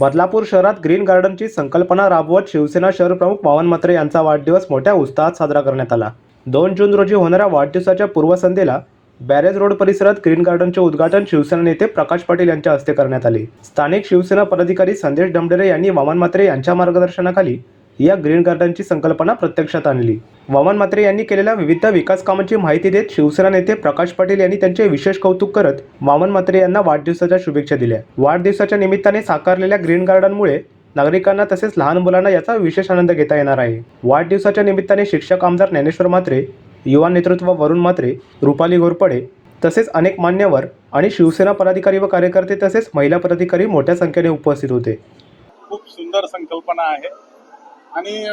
बदलापूर शहरात ग्रीन गार्डनची संकल्पना राबवत शिवसेना शहरप्रमुख पवन मत्रे यांचा वाढदिवस मोठ्या उत्साहात साजरा करण्यात आला. दोन जून रोजी होणाऱ्या वाढदिवसाच्या पूर्वसंध्येला बॅरेज रोड परिसरात ग्रीन गार्डनचे उद्घाटन शिवसेना नेते प्रकाश पाटील यांच्या हस्ते करण्यात आले. स्थानिक शिवसेना पदाधिकारी संदेश डमडेरे यांनी वामन मात्रे यांच्या मार्गदर्शनाखाली या ग्रीन गार्डनची संकल्पना प्रत्यक्षात आणली. वामन म्हात्रे यांनी केलेल्या विविध विकास कामांची माहिती देत शिवसेना नेते प्रकाश पाटील यांनी त्यांचे विशेष कौतुक करत वामन म्हात्रे यांना वाढदिवसाच्या शुभेच्छा दिल्या. वाढदिवसाच्या निमित्ताने साकारलेल्या ग्रीन गार्डनमुळे नागरिकांना तसेच लहान मुलांना याचा विशेष आनंद घेता येणार आहे. वाढदिवसाच्या निमित्ताने शिक्षक आमदार ज्ञानेश्वर म्हात्रे युवा नेतृत्व वरुण म्हात्रे रुपाली घोरपडे तसेच अनेक मान्यवर आणि शिवसेना पदाधिकारी व कार्यकर्ते तसेच महिला पदाधिकारी मोठ्या संख्येने उपस्थित होते. खूप सुंदर संकल्पना आहे. आणि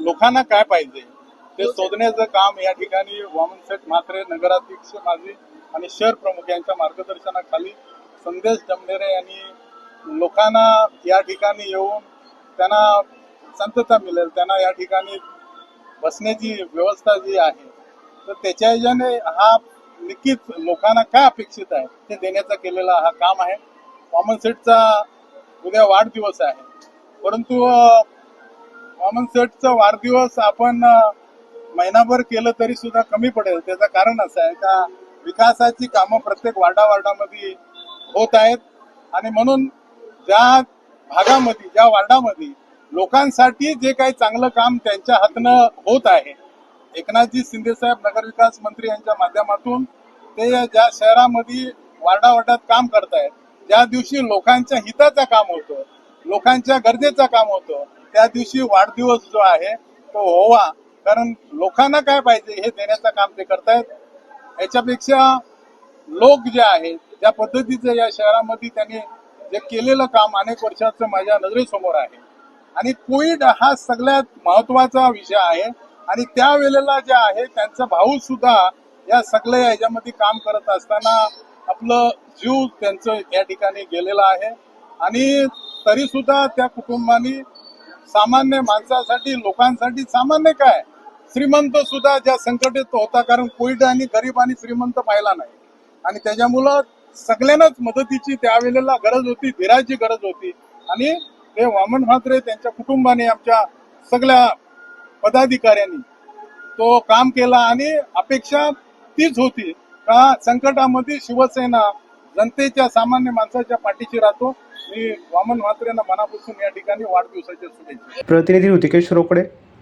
लोकांना काय पाहिजे? ते शोधण्याचं काम या ठिकाणी वामनसेठ म्हात्रे नगराध्यक्ष माझे आणि शहर प्रमुख यांच्या मार्गदर्शनाखाली संदेश जमनेरे यांनी लोकांना या ठिकाणी येऊन त्यांना शांतता मिळेल त्यांना या ठिकाणी बसण्याची व्यवस्था जी आहे तर त्याच्या ह्याच्याने हा नक्कीच लोकांना काय अपेक्षित आहे ते देण्याचा केलेला हा काम आहे. वामन सेठचा उद्या वाढदिवस आहे. परंतु वामन सेठचा वाढदिवस आपण महिनाभर केलं तरी सुद्धा कमी पडेल. त्याचं कारण असं आहे का विकासाची कामं प्रत्येक वार्डा वार्डामध्ये होत आहेत आणि म्हणून ज्या भागामध्ये ज्या वार्डामध्ये लोकांसाठी जे काही चांगलं काम त्यांच्या हातनं होत आहे एकनाथजी शिंदे साहेब नगरविकास मंत्री यांच्या माध्यमातून ते ज्या शहरामध्ये वार्डा वार्डात काम करतायत ज्या दिवशी लोकांच्या हिताचं काम होतं लोकांच्या गरजेचं काम होतं. त्या दिवशी वाढदिवस जो आहे तो होवा कारण लोकांना काय पाहिजे हे देण्याचं काम ते करतायत. याच्यापेक्षा लोक जे आहेत ज्या पद्धतीचं या शहरामध्ये त्यांनी जे केलेलं काम अनेक वर्षाचं माझ्या नजरेसमोर आहे. आणि कोविड हा सगळ्यात महत्त्वाचा विषय आहे. आणि त्यावेळेला जे आहे त्यांचा भाऊ सुद्धा या सगळ्या याच्यामध्ये काम करत असताना आपलं जीव त्यांचं या ठिकाणी गेलेला आहे. आणि तरी सुद्धा त्या कुटुंबानी सामान्य माणसासाठी लोकांसाठी सामान्य काय? श्रीमंत सुद्धा ज्या संकटित होता कारण कोविड आणि गरीब आणि श्रीमंत पाहिला नाही. आणि त्याच्यामुळं सगळ्यांनाच मदतीची त्यावेळेला गरज होती धीराची गरज होती. आणि ते वामन म्हात्रे त्यांच्या कुटुंबाने आमच्या सगळ्या पदाधिकाऱ्यांनी तो काम केला आणि अपेक्षा तीच होती का संकटामध्ये शिवसेना जनतेच्या सामान्य माणसाच्या पाठीशी राहतो. मी वामन म्हात्रेंना मनापासून या ठिकाणी वाढदिवसाच्या शुभेच्छा प्रतिनिधी ऋतिकेश रोकडे.